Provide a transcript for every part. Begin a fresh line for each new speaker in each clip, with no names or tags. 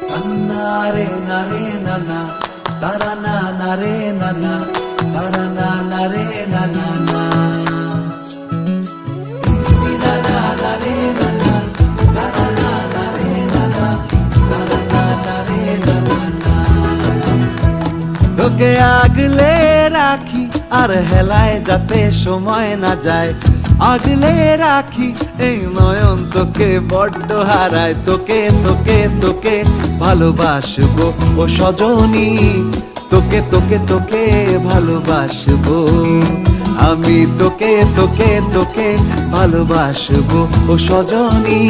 নান্না নারে নানা তারা না নারে নানা তারা না নারে নানা না তোকে আগলে আর হেলায় যাতে সময় না যায়। আগলে রাখি এই নয়ন তোকে বড্ড হারায় তোকে তোকে তোকে ভালোবাসবো। ও সজনী, তোকে তোকে তোকে ভালোবাসবো। আমি তোকে তোকে তোকে ভালোবাসবো। ও সজনী,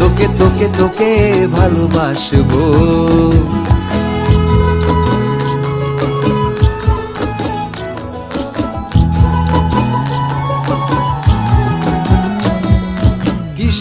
তোকে তোকে তোকে ভালোবাসবো।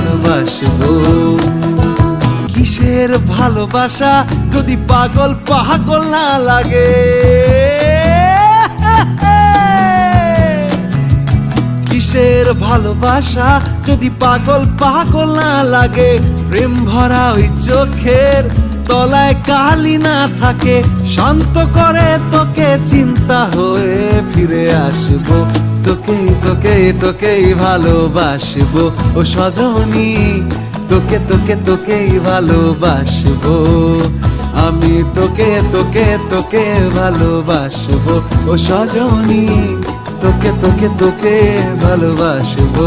ভালোবাসবো। কিসের ভালোবাসা যদি পাগল পাগল না লাগে? কিসের ভালোবাসা যদি পাগল পাগল না লাগে? প্রেম ভরা ওই চোখের তলায় কালি না থাকে, শান্ত করে তোকে চিন্তা হয়ে ফিরে আসব। তোকে তোকে তোকেই ভালোবাসবো। ও সজনী, তোকে তোকে, তোকেই ভালোবাসবো। আমি তোকে তোকে তোকে ভালোবাসবো। ও সজনী, তোকে তোকে তোকে ভালোবাসবো।